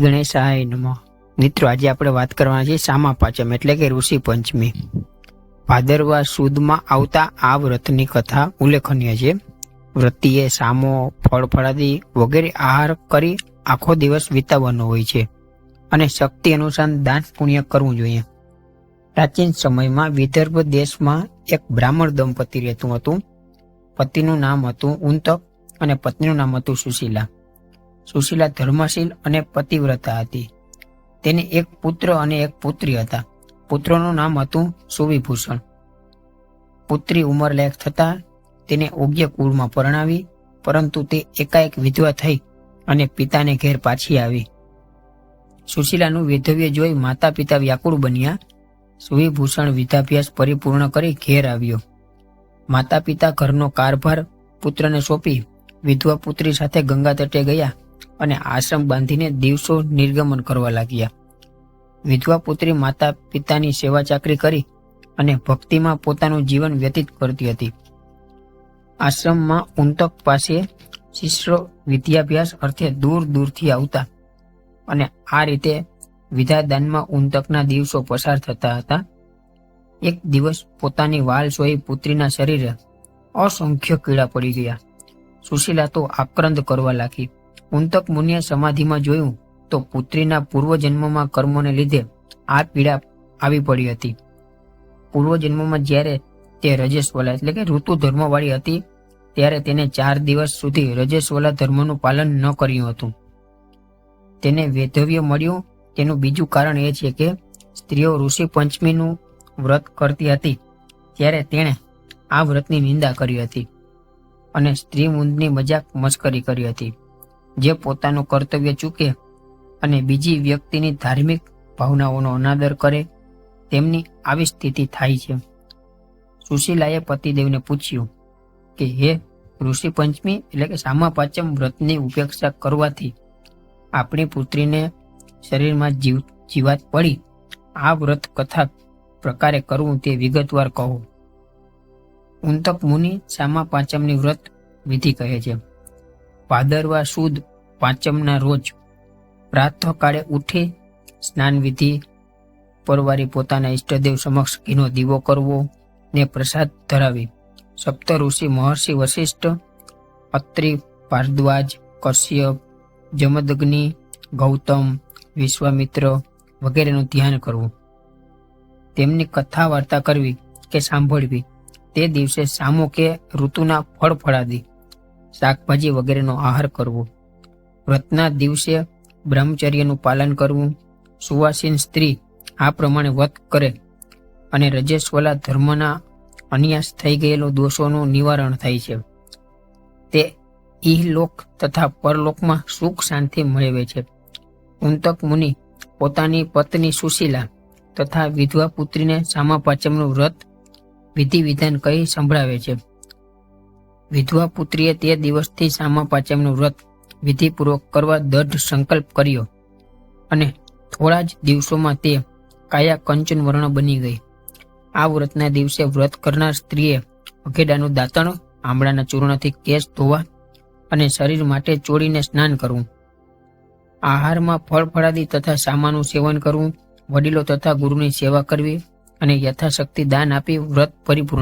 ગણેશાય નમઃ. મિત્રો, આજે આપણે વાત કરવાના છે સામા પાંચમ, એટલે કે ઋષિ પંચમી. ભાદરવા સુદમાં આવતા આ વ્રતની કથા ઉલ્લેખનીય છે. વ્રતિએ સામો ફળ ફળાદી વગેરે આહાર કરી આખો દિવસ વિતાવવાનો હોય છે અને શક્તિ અનુસાર દાન પુણ્ય કરવું જોઈએ. પ્રાચીન સમયમાં વિદર્ભ દેશમાં એક બ્રાહ્મણ દંપતી રહેતું હતું. પતિનું નામ હતું ઉંતક અને પત્નીનું નામ હતું સુશીલા. સુશીલા ધર્મશીલ અને પતિવ્રતા હતી. તેને એક પુત્ર અને એક પુત્રી હતા. પુત્રનું નામ હતું સુવિભૂષણ. પુત્રી ઉંમરલાયક થતા તેને ઓગ્ય કુળમાં પરણાવી, પરંતુ તે એકાએક વિધવા થઈ અને પિતાને ઘેર પાછી આવી. સુશીલાનું વિધવ્ય જોઈ માતા પિતા વ્યાકુળ બન્યા. સુવિભૂષણ વિદ્યાભ્યાસ પરિપૂર્ણ કરી ઘેર આવ્યો. માતા પિતા ઘરનો કારભાર પુત્રને સોંપી વિધવા પુત્રી સાથે ગંગા તટે ગયા. અને આશ્રમ બાંધીને દિવસો નિર્ગમન કરવા લાગ્યા. વિધવા પુત્રી માતા પિતાની સેવા ચાકરી કરી અને ભક્તિમાં પોતાનું જીવન વ્યતીત કરતી હતી. આશ્રમમાં ઉંતક પાસે શિષ્યો વિદ્યાભ્યાસ અર્થે દૂર દૂરથી આવતા અને આ રીતે વિધાદાનમાં ઉંતકના દિવસો પસાર થતા હતા. એક દિવસ પોતાની વાલ સોઈ પુત્રીના શરીરે અસંખ્ય કીડા પડી ગયા. સુશીલા તો આક્રંદ કરવા લાગી. ઉંતક મુનિએ સમાધિમાં જોયું તો પુત્રીના પૂર્વજન્મમાં કર્મોને લીધે આ પીડા આવી પડી હતી. પૂર્વજન્મમાં જ્યારે તે રજસ્વલા એટલે કે ઋતુ ધર્મવાળી હતી, ત્યારે તેને ચાર દિવસ સુધી રજસ્વલા ધર્મનું પાલન ન કર્યું હતું. તેને વેધવ્ય મળ્યું. તેનું બીજું કારણ એ છે કે સ્ત્રીઓ ઋષિ પંચમીનું વ્રત કરતી હતી, ત્યારે તેણે આ વ્રતની નિંદા કરી હતી અને સ્ત્રી મુંદની મજાક મસ્કરી કરી હતી. જે પોતાનું કર્તવ્ય ચૂકે અને બીજી વ્યક્તિની ધાર્મિક ભાવનાઓનો અનાદર કરે, તેમની આવી સ્થિતિ થાય છે. સુશીલાએ પતિદેવને પૂછ્યું કે, હે ઋષિ પંચમી, એટલે કે સામા પાંચમ વ્રતની ઉપેક્ષા કરવાથી આપણી પુત્રીને શરીરમાં જીવ, જીવાત પડી, આ વ્રત કથા પ્રકારે કરવું તે વિગતવાર કહો. ઉંતક મુનિ સામા પાંચમની વ્રત વિધિ કહે છે. ભાદરવા સુદ પાંચમના રોજ પ્રાતઃકાળે ઉઠી સ્નાન વિધિ પરવારી પોતાના ઈષ્ટદેવ સમક્ષ ઘીનો દીવો કરવો ને પ્રસાદ ધરાવી. સપ્ત ઋષિ મહર્ષિ વશિષ્ઠ, અત્રિ ભારદ્વાજ કશ્યપ, જમદગ્નિ, ગૌતમ, વિશ્વામિત્ર વગેરેનું ધ્યાન કરવું. તેમની કથા વાર્તા કરવી કે સાંભળવી તે દિવસે સામો કે ઋતુના ફળ ફળાદી, શાકભાજી વગેરેનો આહાર કરવો. વ્રતના દિવસે બ્રહ્મચર્યનું પાલન કરવું. સુવાસીન સ્ત્રી આ પ્રમાણે વ્રત કરે અને રજસ્વલા ધર્મના અન્યાસ થઈ ગયેલો દોષોનું નિવારણ થાય છે. તે ઇહલોક તથા પરલોકમાં સુખ શાંતિ મેળવે છે. ઉંતક મુનિ પોતાની પત્ની સુશીલા તથા વિધવા પુત્રીને સામા પાચમનું વ્રત વિધિ વિધાન કહી સંભળાવે છે. વિધવા પુત્રીએ તે દિવસથી સામા પાચમનું વ્રત વિધિપૂર્વક કરવા દઢ સંકલ્પ કર્યો અને થોડા જ દિવસોમાં તે કાયા કંચન વર્ણ બની ગઈ. આ વ્રતના દિવસે વ્રત કરનાર સ્ત્રીએ અઘેડાનું દાંતણ આંબળાના ચૂર્ણથી કેસ ધોવા અને શરીર માટે ચોળીને સ્નાન કરવું. આહારમાં ફળ ફળાદી તથા સામાનું સેવન કરવું, વડીલો તથા ગુરુની સેવા કરવી અને યથાશક્તિ દાન આપી વ્રત પરિપૂર્ણ